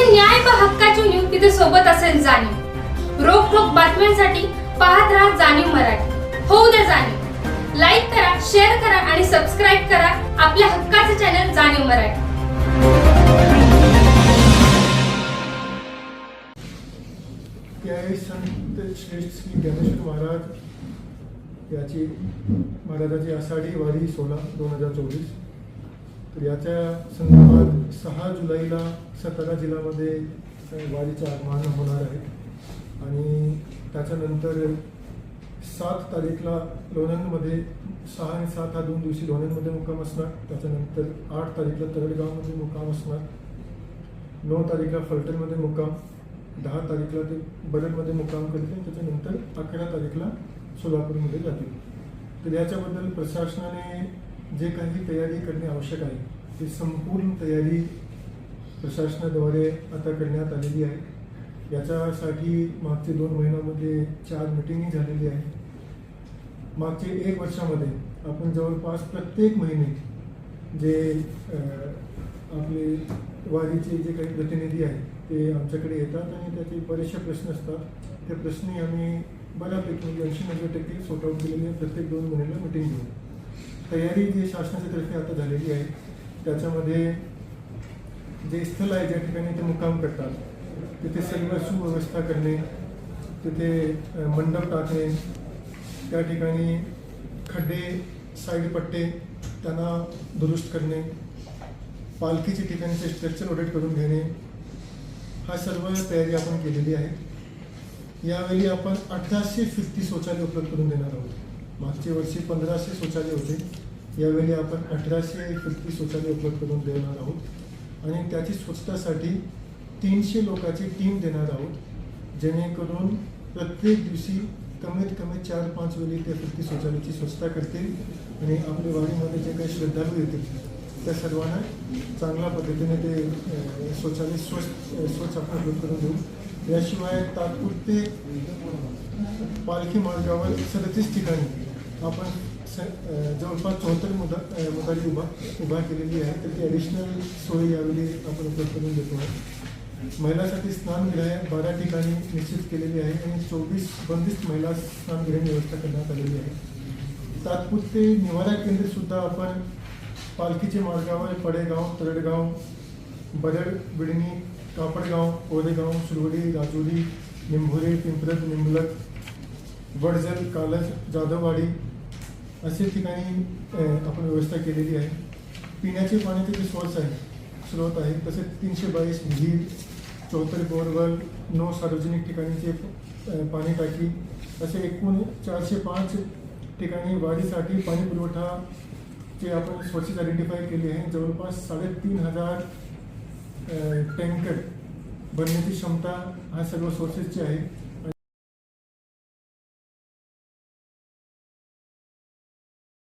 जिथे न्याय व हक्काची न्यूज तिथे सोबत असेल जाणीव. रोखोक बातम्यांसाठी पाहत राहा जाणीव मराठी. होऊ द्या जाणीव. लाईक करा शेअर करा आणि सबस्क्राईब करा आपल्या हक्काचे चॅनल जाणीव मराठी. संत श्रेष्ठ श्री ज्ञानेश्वर महाराज याची महाराजाची आषाढी वारी सोळा दोन हजार चोवीस. तर याच्या संदर्भात सहा जुलैला सातारा जिल्ह्यामध्ये वारीचे वारीचं आगमन होणार आहे. आणि त्याच्यानंतर सात तारीखला लोणंदमध्ये सहा आणि सात हा दोन दिवशी लोणंदमध्ये मुक्काम असणार. त्याच्यानंतर आठ तारीखला तरडगावमध्ये मुक्काम असणार. नऊ तारीखला फलटणमध्ये मुक्काम. दहा तारीखला ते बरडमध्ये मुक्काम करतील. त्याच्यानंतर अकरा तारीखला सोलापूरमध्ये जातील. तर याच्याबद्दल प्रशासनाने जे काही तयारी करणे आवश्यक आहे ती संपूर्ण तयारी प्रशासनाद्वारे आता करण्यात आलेली आहे. याच्यासाठी मागचे दोन महिन्यामध्ये चार मिटिंगही झालेली आहे. मागचे एक वर्षामध्ये आपण जवळपास प्रत्येक महिने जे आपले वारीचे जे काही प्रतिनिधी आहेत ते आमच्याकडे येतात आणि त्याचे बरेचसे प्रश्न असतात. त्या प्रश्नही आम्ही बऱ्यापैकी ऐंशी नव्वद टक्के सॉर्ट आउट केलेली प्रत्येक दोन महिन्याला मिटिंग घेऊन. तयारी जी शासनाच्या तर्फे आता झालेली आहे त्याच्यामध्ये जे स्थळ आहे ज्या ठिकाणी ते मुक्काम करतात तिथे सर्व सुव्यवस्था करणे तिथे मंडप टाकणे त्या ठिकाणी खड्डे साईड पट्टे त्यांना दुरुस्त करणे पालखीचे ठिकाणचे स्ट्रक्चर ऑडिट करून घेणे हा सर्व तयारी आपण केलेली आहे. यावेळी आपण अठराशे फिफ्टी शौचालय उपलब्ध करून देणार आहोत. मागच्या वर्षी पंधराशे शौचालय होते. यावेळी आपण अठराशे फिफ्टी शौचालय उपलब्ध करून देणार आहोत. आणि त्याची स्वच्छतासाठी तीनशे लोकांची टीम देणार आहोत. जेणेकरून प्रत्येक दिवशी कमीत कमी चार पाच वेळी त्या फिफ्टी शौचालयाची स्वच्छता करतील आणि आपल्या वाडीमध्ये जे काही श्रद्धाळू येतील त्या सर्वांना चांगल्या पद्धतीने ते शौचालय स्वच्छ स्वच्छ आपण उपलब्ध करून देऊ. याशिवाय तात्पुरते पालखी मार्गावर सदतीस ठिकाणी आपण स जवळपास चौहत्तर मुदा मुदारी उभा उभा केलेली आहे. तर ती ॲडिशनल सोय यावेळी आपण उपलब्ध करून देतो आहे. महिलांसाठी स्नानगृह बारा ठिकाणी निश्चित केलेली आहे आणि चोवीस बंदिस्त महिला स्नानगृह व्यवस्था करण्यात आलेली आहे. तात्पुरते निवारा केंद्र सुद्धा आपण पालखीचे मार्गावर पडेगाव तरडगाव बरड बिडणी कापडगाव कोरेगाव सुरवडी राजुरी निंभोरे पिंपरत निंबलक वडजल कालज जाधववाडी असे ठिकाणी आपण व्यवस्था केलेली आहे. पिण्याचे पाण्याचे जे सोर्स आहे स्रोत आहे. तसेच तीनशे बावीस विहीर चौहत्तर बोरवेल नऊ सार्वजनिक ठिकाणीचे पाणी टाकी असे एकूण चारशे पाच ठिकाणी वाढीसाठी पाणी पुरवठा चे आपण स्वच्छ आयडेंटिफाय केले आहे जवळपास साडेतीन हजार टँकर बनण्याची क्षमता हा सर्व सोर्सेसची आहे.